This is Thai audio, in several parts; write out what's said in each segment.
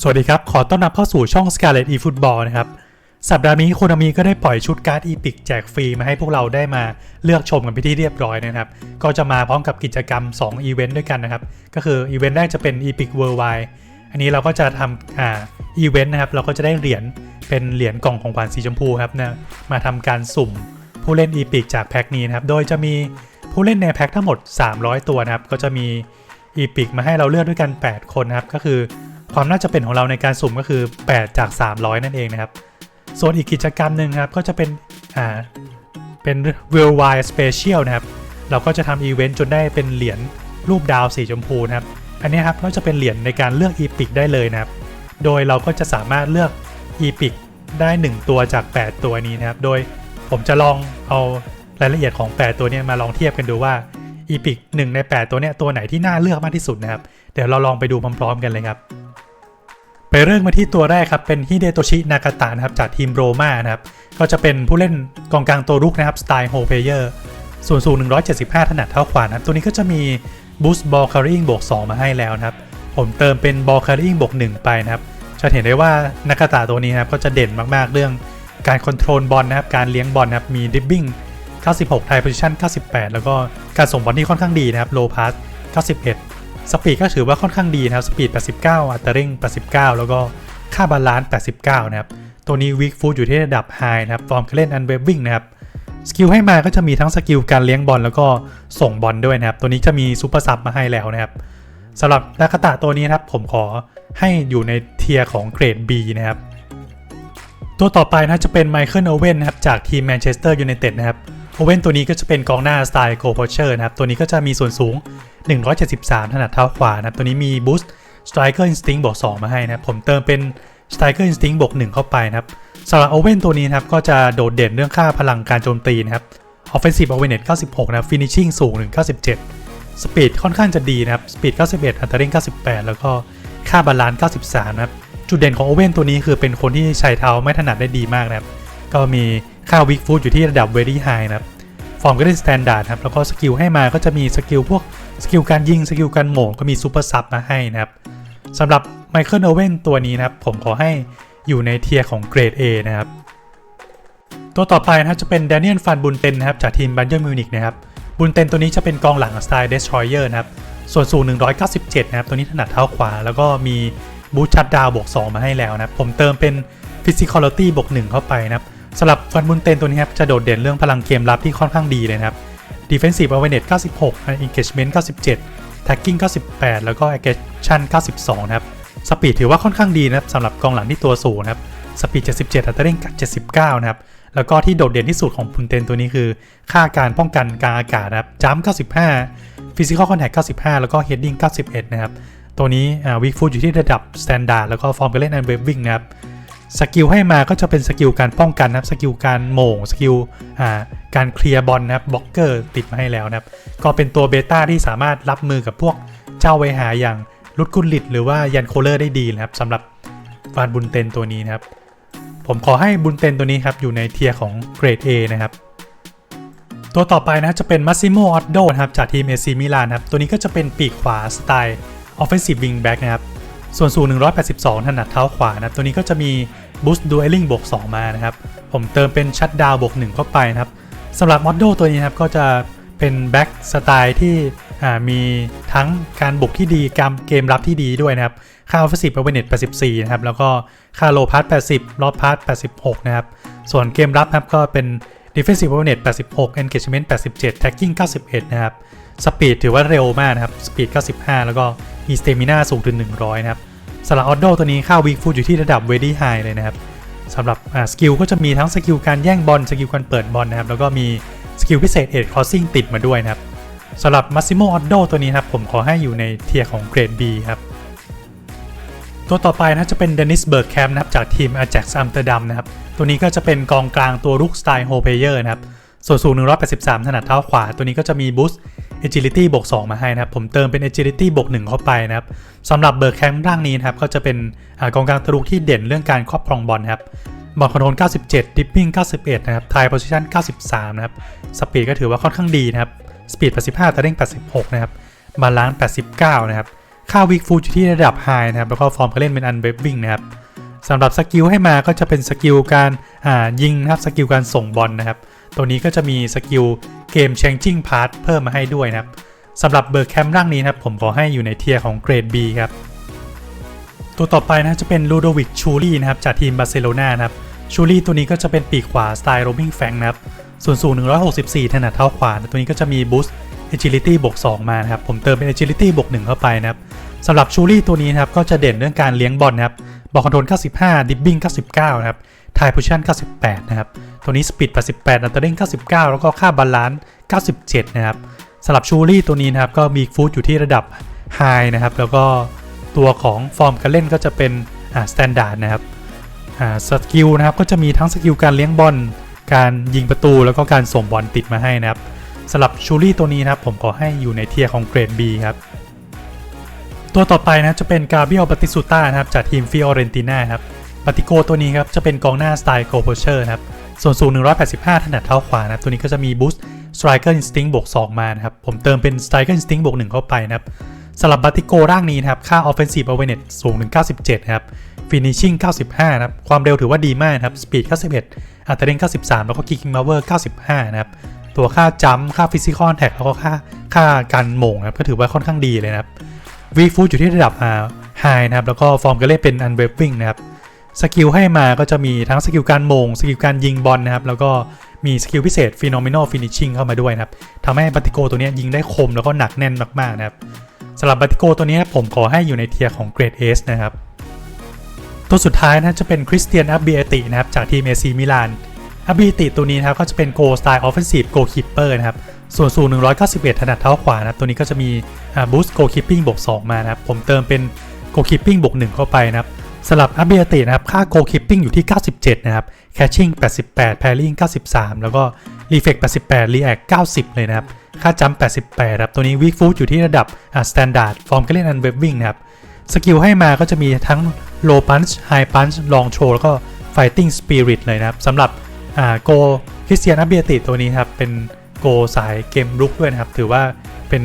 สวัสดีครับ ขอต้อนรับเข้าสู่ช่อง Scarlet eFootball นะครับ สัปดาห์นี้โคนามิก็ได้ปล่อยชุดการ์ดอีพิกแจกฟรีมาให้พวกเราได้มาเลือกชมกันไปที่เรียบร้อยนะครับ ก็จะมาพร้อมกับกิจกรรม 2 อีเวนต์ด้วยกันนะครับ ก็คืออีเวนต์แรกจะเป็น Epic Worldwide อันนี้เราก็จะทำอ่าอีเวนต์นะครับ เราก็จะได้เหรียญเป็นเหรียญกล่องของขวัญสีชมพูครับนะมาทำการสุ่มผู้เล่นอีพิกจากแพ็คนี้นะครับ โดยจะมี ผู้เล่นในแพ็คทั้งหมด 300 ตัวนะครับ ก็จะมีอีพิกมาให้เราเลือกด้วยกัน 8 คนนะครับ ก็คือความน่าจะเป็นของเราในการสุ่มก็คือ 8 จาก 300 นั่นเองนะครับ ส่วนอีกกิจกรรมหนึ่งครับ ก็จะเป็นอ่าเป็น Worldwide Special นะครับ เราก็จะทำอีเวนต์จนได้เป็นเหรียญรูปดาวสีชมพูนะครับ อันนี้ครับก็จะเป็นเหรียญในการเลือก Epic ได้เลยนะครับ โดยเราก็จะสามารถเลือก Epic ได้ 1 ตัวจาก 8 ตัวนี้นะครับ โดยผมจะลองเอา รายละเอียดของ 8 ตัวนี้มาลองเทียบกันดูว่า Epic 1ใน 8 ตัวนี้ตัวไหนที่น่าเลือกมากที่สุดนะครับ เดี๋ยวเราลองไปดูพร้อมๆกันเลยครับ ไปเริ่มมาที่ตัวแรกครับ เป็นฮิเดโตชินากาตะนะครับจากทีมโรม่านะครับ ก็จะเป็นผู้เล่นกองกลางตัวรุกนะครับสไตล์โฮเพเยอร์ส่วนสูง 175 ถนัดเท้าขวานะครับ ตัวนี้ก็จะมีบูสต์บอลคาร์ริงบวก2มาให้แล้วนะครับ ผมเติมเป็นบอลคาร์ริงบวก1ไปนะครับ จะเห็นได้ว่านากาตะตัวนี้นะครับก็จะเด่นมากๆเรื่องการคอนโทรลบอลนะครับ การเลี้ยงบอลนะครับ มีดิบบิ้ง 96 ไทยโพซิชัน98 แล้วก็การส่งบอลที่ค่อนข้างดีนะครับ โลพาส91 สปีดก็ถือว่าค่อนข้างดีนะครับ สปีด 89 อัตราเร่ง 89 แล้วก็ค่าบาลานซ์ 89 นะครับ ตัวนี้วิกฟูดอยู่ที่ระดับไฮนะครับ ฟอร์มการเล่นอันเวฟวิ่งนะครับ สกิลให้มาก็จะมีทั้งสกิลการเลี้ยงบอลแล้วก็ส่งบอลด้วยนะครับ ตัวนี้จะมีซูเปอร์ซับมาให้แล้วนะครับสำหรับนาคาตะตัวนี้นะครับ ผมขอให้อยู่ในเทียร์ของเกรด B นะครับตัวต่อไปนะจะเป็นไมเคิลโอเว่นนะครับจากทีมแมนเชสเตอร์ยูไนเต็ดนะครับ โอเว่นตัวนี้ก็จะเป็นกองหน้าสไตล์โกโพเชอร์นะครับ ตัวนี้ก็จะมีส่วนสูง 173 ถนัดเท้าขวานะครับ ตัวนี้มี Boost Striker Instinct บวก2มาให้นะครับ ผมเติมเป็น Striker Instinct บวก1เข้าไปนะครับสำหรับโอเว่นตัวนี้นะครับ ก็จะโดดเด่นเรื่องค่าพลังการโจมตีนะครับ Offensive Awareness 96 นะครับ Finishing สูง197 Speed ค่อนข้างจะดีนะครับ Speed 91 อัตราเร่ง 98 แล้วก็ค่าบาลานซ์93 นะครับ จุดเด่นของโอเว่นตัวนี้คือเป็นคนที่ใช้เท้าไม่ถนัดได้ดีมากนะครับ ก็มีค่าวิกฟูดอยู่ที่ระดับ very high นะครับ ฟอร์มก็ได้สแตนดาร์ดครับ แล้วก็สกิลให้มาก็จะมีสกิลพวกสกิลการยิงสกิลการโหม่งก็มีซูเปอร์ซับมาให้นะครับสำหรับไมเคิลโอเว่นตัวนี้นะครับ ผมขอให้อยู่ในเทียร์ของเกรด A นะครับ ตัวต่อไปนะครับจะเป็นแดเนียลฟันบุนเตนนะครับจากทีมบันเยอร์มิวนิกนะครับบุนเตนตัวนี้จะเป็นกองหลังสไตล์เดสทรอยเออร์นะครับส่วนสูง 197 นะครับ ตัวนี้ถนัดเท้าขวา แล้วก็มีบูชัดดาวบวก 2 มาให้แล้วนะครับ ผมเติมเป็น Physicality บวก 1 เข้าไปนะครับ สำหรับฟันบุนเตนตัวนี้ครับจะโดดเด่นเรื่องพลังเกมรับที่ค่อนข้างดีเลยนะครับ Defensive Awareness 96 Engagement 97 Tagging 98 แล้วก็ Aggression 92 นะครับสปีดถือว่าค่อนข้างดีนะครับสำหรับกองหลังที่ตัวสูงนะครับสปีด 77 อัตราเร่ง79 นะครับ แล้วก็ที่โดดเด่นที่สุดของบุนเตนตัวนี้คือ ค่าการป้องกันกลางอากาศนะครับจัม95 Physical Contact 95 แล้วก็ Heading 91 นะครับตัวนี้วิกฟูดอยู่ที่ระดับ Standard แล้วก็ฟอร์มการเล่นอันเวฟวิ่งนะครับ สกิลให้มาก็จะเป็นสกิลการป้องกันนะครับ สกิลการโหม่งสกิลการเคลียร์บอลนะครับบล็อกเกอร์ติดมาให้แล้วนะครับ ก็เป็นตัวเบต้าที่สามารถรับมือกับพวกเจ้าไวหาอย่างลุดกุลลิตหรือว่ายันโคเลอร์ได้ดีนะครับสำหรับฟานบุนเตนตัวนี้นะครับ ผมขอให้บุนเตนตัวนี้ครับอยู่ในเทียร์ของเกรด A นะครับตัวต่อไปนะจะเป็นมัสซิโมออตโดนะครับจากทีมเอซีมิลานครับตัวนี้ก็จะเป็นปีกขวาสไตล์ Offensive Wing Back นะครับ ส่วนสูง 182 ถนัดเท้าขวานะตัวนี้ก็จะมี Boost Dueling บวก 2 มานะครับ ผมเติมเป็นชัดดาวบวก 1 เข้าไปนะครับสำหรับมอดโดตัวนี้นะครับก็จะเป็นแบ็กสไตล์ที่มีทั้งการบุกที่ดีการเกมรับที่ดีด้วยนะครับ ค่า Offensive Awareness 84 นะครับ แล้วก็ค่า Low Pass 80 Low Pass 86 นะครับ ส่วนเกมรับครับก็เป็น Defensive Awareness 86 Engagement 87 Tagging 91 นะครับ สปีดถือว่าเร็วมากนะครับ สปีด 95 แล้วก็มีสเตมิน่าสูงถึง 100 นะครับสำหรับออดโดตัวนี้ค่าวิกฟูดอยู่ที่ระดับเวดี้ไฮเลยนะครับสำหรับสกิลก็จะมีทั้งสกิลการแย่งบอลสกิลการเปิดบอลนะครับ แล้วก็มีสกิลพิเศษเอ็ดคอสซิ่งติดมาด้วยนะครับสำหรับมัสซิโมออดโดตัวนี้ครับผมขอให้อยู่ในเทียร์ของเกรด B ครับตัวต่อไปนะจะเป็นเดนิสเบิร์กแคมป์นะครับจากทีมอา a x อัมสเตอร์ดัมนะครับตัวนี้ก็จะเป็นกองกลางตัวรุกสไตล์โฮเพเยอร์นะครับส่วนสูง 183 ถนัดเท้าขวา ตัวนี้ก็จะมี Boost Agility บวก2 มาให้นะครับ ผมเติมเป็น Agility บวก1เข้าไปนะครับสำหรับเบิร์กแคมป์ร่างนี้นะครับ ก็จะเป็นกองกลางตรุกที่เด่นเรื่องการครอบครองบอลครับบอลคอนโทรล97 ดิปปิ้ง91 นะครับไทยโพซิชัน93 นะครับ สปีดก็ถือว่าค่อนข้างดีนะครับ สปีด85แต่เร่ง 86 นะครับ บาลานซ์89 นะครับ ค่าวิกฟูอยู่ที่ระดับไฮนะครับ แล้วก็ฟอร์มการเล่นเป็นอันเบฟวิ่งนะครับสำหรับสกิลให้มาก็จะเป็นสกิลการยิงนะครับ สกิลการส่งบอลนะครับ ตัวนี้ก็จะมีสกิล เกม changing part เพิ่มมาให้ด้วยนะครับสำหรับเบอร์แคมร่างนี้นะครับผมขอให้อยู่ในเทียร์ของเกรด B ครับ ตัวต่อไปนะจะเป็นลูโดวิกชูรี่นะครับจากทีมบาร์เซโลนานะครับชูรี่ตัวนี้ก็จะเป็นปีกขวาสไตล์โรบิงแฟงนะครับส่วนสูง 164 ถนัดเท้าขวานะตัวนี้ก็จะมีบูสต์ agility บวก2มานะครับ ผมเติมเป็น agility บวก1เข้าไปนะครับสำหรับชูรี่ตัวนี้นะครับก็จะเด่นเรื่องการเลี้ยงบอลนะครับบอลคอนโทรล95 ดิบบิ้ง99 นะครับทายโพชั่น98 นะครับ ตัวนี้สปีด88อัลเตอร์เด้ง99 แล้วก็ค่าบาลานซ์97 นะครับสำหรับชูรี่ตัวนี้นะครับก็มีฟูดอยู่ที่ระดับไฮนะครับแล้วก็ตัวของฟอร์มการเล่นก็จะเป็นอ่าสแตนดาร์ดนะครับอ่าสกิลนะครับก็จะมีทั้งสกิลการเลี้ยงบอลการยิงประตูแล้วก็การส่งบอลติดมาให้นะครับสำหรับชูรี่ตัวนี้นะครับผมขอให้อยู่ในเทียร์ของเกรด B ครับตัวต่อไปนะจะเป็นกาเบียลบัติสุต้านะครับจากทีมฟิออเรนติน่าครับปาติโกตัวนี้ครับจะเป็นกองหน้าสไตล์โกโพเชอร์นะครับ ส่วนสูง 185 ถนัดเท้าขวานะครับ ตัวนี้ก็จะมีบูสต์สไตรเกอร์อินสติ้งบวก 2 มานะครับ ผมเติมเป็นสไตรเกอร์อินสติ้งบวก 1 เข้าไปนะครับสำหรับบัติโกร่างนี้นะครับ ค่า Offensive Awareness สูงถึง 97 นะครับ Finishing 95 นะครับ ความเร็วถือว่าดีมากนะครับ Speed 91อัตราเร่ง93 แล้วก็ Kicking Power 95 นะครับ ตัวค่าจัมค่า Physical Attack แล้วก็ค่าค่าการหม่งนะครับ ก็ถือว่าค่อนข้างดีเลยนะครับ V Food อยู่ที่ระดับ High นะครับ แล้วก็ฟอร์มการเล่นเป็น Unwavering นะครับ สกิลให้มาก็จะมีทั้งสกิลการมง สกิลการยิงบอลนะครับ แล้วก็มีสกิลพิเศษ Phenomenal Finishing เข้ามาด้วยนะครับทำให้บัติโกตัวนี้ยิงได้คมแล้วก็หนักแน่นมากๆนะครับสำหรับบัติโกตัวนี้ผมขอให้อยู่ในเทียร์ของเกรด S นะครับ ตัวสุดท้ายนะจะเป็นคริสเตียนอับเบียตินะครับจากทีมเอซีมิลานอับเบียติตัวนี้นะครับก็จะเป็นโกสไตล์ออฟเฟนซีฟโกคิปเปอร์นะครับส่วนสูง 191 ถนัดเท้าขวานะครับตัวนี้ก็จะมีบูสต์โกคิปปิ้งบวก2มานะครับผมเติมเป็นโกคิปปิ้งบวก1เข้าไปนะครับ สำหรับอับเบียตินะครับ ค่าโกคิปปิ้งอยู่ที่ 97 นะครับแคชชิ่ง88 แพริง93 แล้วก็รีเฟก88 รีแอค90 เลยนะครับ ค่าจัม88 ครับ ตัวนี้วิกฟูดอยู่ที่ระดับอ่าสแตนดาร์ดฟอร์มการเล่นอันเวฟวิ่งนะครับ สกิลให้มาก็จะมีทั้ง low punch high punch long throw แล้วก็ fighting spirit เลยนะครับสำหรับอ่าโกคริสเตียนอับเบียติตัวนี้ครับเป็นโกสายเกมรุกด้วยนะครับถือว่าเป็น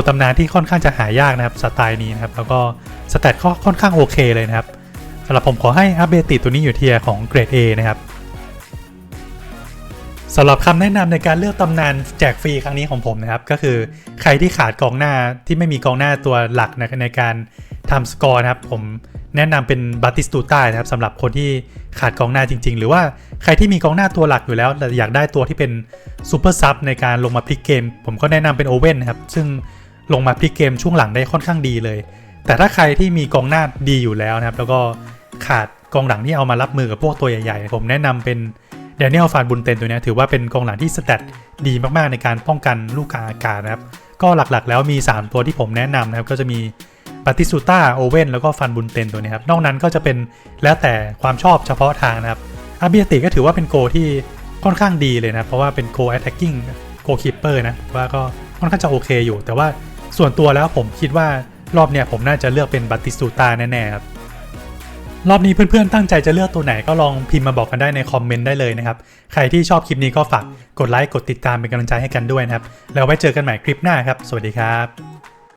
กตำนานที่ค่อนข้างจะหายากนะครับสไตล์นี้นะครับแล้วก็สแตทก็ค่อนข้างโอเคเลยนะครับสำหรับผมขอให้อับเบียติตัวนี้อยู่เทียของเกรด A นะครับสำหรับคำแนะนำในการเลือกตำนานแจกฟรีครั้งนี้ของผมนะครับ ก็คือใครที่ขาดกองหน้าที่ไม่มีกองหน้าตัวหลักในในการทำสกอร์นะครับ ผมแนะนำเป็นบัติสตูต้านะครับสำหรับคนที่ขาดกองหน้าจริง ๆ หรือว่าใครที่มีกองหน้าตัวหลักอยู่แล้วแต่อยากได้ตัวที่เป็นซูเปอร์ซับในการลงมาพลิกเกม ผมก็แนะนำเป็นโอเว่นนะครับซึ่ง ลงมาพลิกเกมช่วงหลังได้ค่อนข้างดีเลย แต่ถ้าใครที่มีกองหน้าดีอยู่แล้วนะครับ แล้วก็ขาดกองหลังที่เอามารับมือกับพวกตัวใหญ่ๆ ผมแนะนำเป็นเดนิเอลฟานบุนเตนตัวนี้ถือว่าเป็นกองหลังที่สแตทดีมากๆในการป้องกันลูกกลางอากาศนะครับ ก็หลักๆ แล้วมี 3 ตัวที่ผมแนะนำนะครับ ก็จะมีปาติสุต้าโอเว่นแล้วก็ฟันบุนเตนตัวนี้ครับ นอกนั้นก็จะเป็นแล้วแต่ความชอบเฉพาะทางนะครับอาเบียติก็ถือว่าเป็นโกที่ค่อนข้างดีเลยนะ เพราะว่าเป็นโกแอตแทกกิ้งโกคีเปอร์นะว่าก็ค่อนข้างจะโอเคอยู่ แต่ว่า ส่วนตัวแล้วผมคิดว่ารอบเนี้ยผมน่าจะเลือกเป็นบัติสตูตาแน่ๆครับรอบนี้เพื่อนๆตั้งใจจะเลือกตัวไหนก็ลองพิมพ์มาบอกกันได้ในคอมเมนต์ได้เลยนะครับ ใครที่ชอบคลิปนี้ก็ฝากกดไลค์กดติดตามเป็นกำลังใจให้กันด้วยนะครับ แล้วไว้เจอกันใหม่คลิปหน้าครับ สวัสดีครับ